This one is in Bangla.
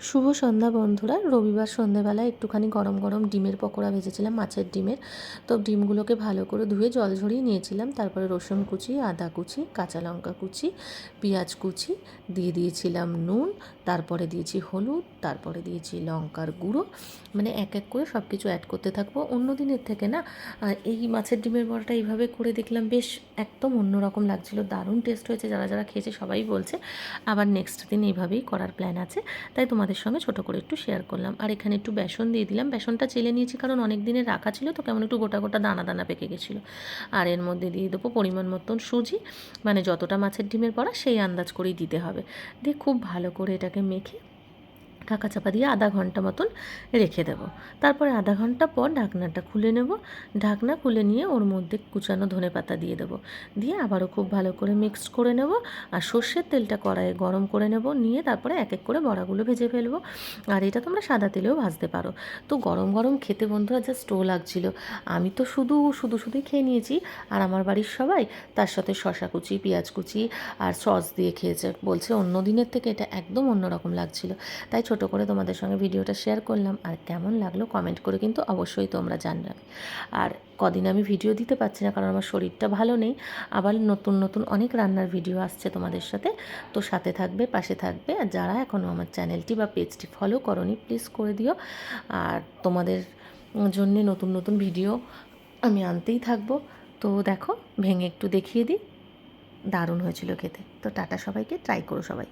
শুভ সন্ধ্যা বন্ধুরা। রবিবার সন্ধ্যেবেলায় একটুখানি গরম গরম ডিমের পকোড়া ভেজেছিলাম, মাছের ডিমের। তো ডিমগুলোকে ভালো করে ধুয়ে জল ঝরিয়ে নিয়েছিলাম। তারপরে রসুন কুচি, আদা কুচি, কাঁচা লঙ্কা কুচি, পেঁয়াজ কুচি, দিয়ে দিয়েছিলাম নুন, তারপরে দিয়েছি হলুদ, তারপরে দিয়েছি লঙ্কার গুঁড়ো। মানে এক এক করে সব কিছু অ্যাড করতে থাকব। অন্য দিনের থেকে না এই মাছের ডিমের বড়াটা এইভাবে করে দেখলাম, বেশ একদম অন্যরকম লাগছিল। দারুণ টেস্ট হয়েছে। যারা যারা খেয়েছে সবাই বলছে, আবার নেক্সট দিন এইভাবেই করার প্ল্যান আছে। তাই তোমাদের সঙ্গে ছোট করে একটু শেয়ার করলাম। আর এখানে একটু বেসন দিয়ে দিলাম। বেসনটা চেলে নিয়েছি কারণ অনেক দিনের রাখা ছিল, তো কেমন একটু গোটা গোটা দানা দানা পেকে গেছিল। আর এর মধ্যে দিয়ে দেবো পরিমাণ মতন সুজি। মানে যতটা মাছের ডিমের পড়া সেই আন্দাজ করেই দিতে হবে। দিয়ে খুব ভালো করে এটাকে মেখে ঢাকা চাপা দিয়ে আধা ঘণ্টা মতন রেখে দেব। তারপরে আধা ঘণ্টা পর ঢাকনাটা খুলে নেব। ঢাকনা খুলে নিয়ে ওর মধ্যে কুচানো ধনে পাতা দিয়ে দেবো। দিয়ে আবারও খুব ভালো করে মিক্সড করে নেব আর সর্ষের তেলটা কড়াইয়ে গরম করে নেব। নিয়ে তারপরে এক এক করে বড়াগুলো ভেজে ফেলব। আর এটা তোমরা সাদা তেলেও ভাজতে পারো। তো গরম গরম খেতে বন্ধুরা জাস্ট স্টো লাগছিল। আমি তো শুধু শুধু, শুধুই খেয়ে নিয়েছি। আর আমার বাড়ির সবাই তার সাথে শশা কুচি, পেঁয়াজ কুচি আর সস দিয়ে খেয়েছে। বলছে অন্য দিনের থেকে এটা একদম অন্যরকম লাগছিল। তাই ছোট করে তোমাদের সঙ্গে ভিডিওটা শেয়ার করলাম। আর কেমন লাগল কমেন্ট করে কিন্তু অবশ্যই তোমরা জানবে। আর কদিন আমি ভিডিও দিতে পারছি না কারণ আমার শরীরটা ভালো নেই। আবার নতুন নতুন অনেক রান্নার ভিডিও আসছে তোমাদের সাথে। তো সাথে থাকবে, পাশে থাকবে। আর যারা এখনও আমার চ্যানেলটি বা পেজটি ফলো করনি প্লিজ করে দিও। আর তোমাদের জন্যে নতুন নতুন ভিডিও আমি আনতেই থাকব। তো দেখো, ভেঙে একটু দেখিয়ে দিই। দারুণ হয়েছিল খেতে। তো টাটা সবাইকে ট্রাই করো সবাই।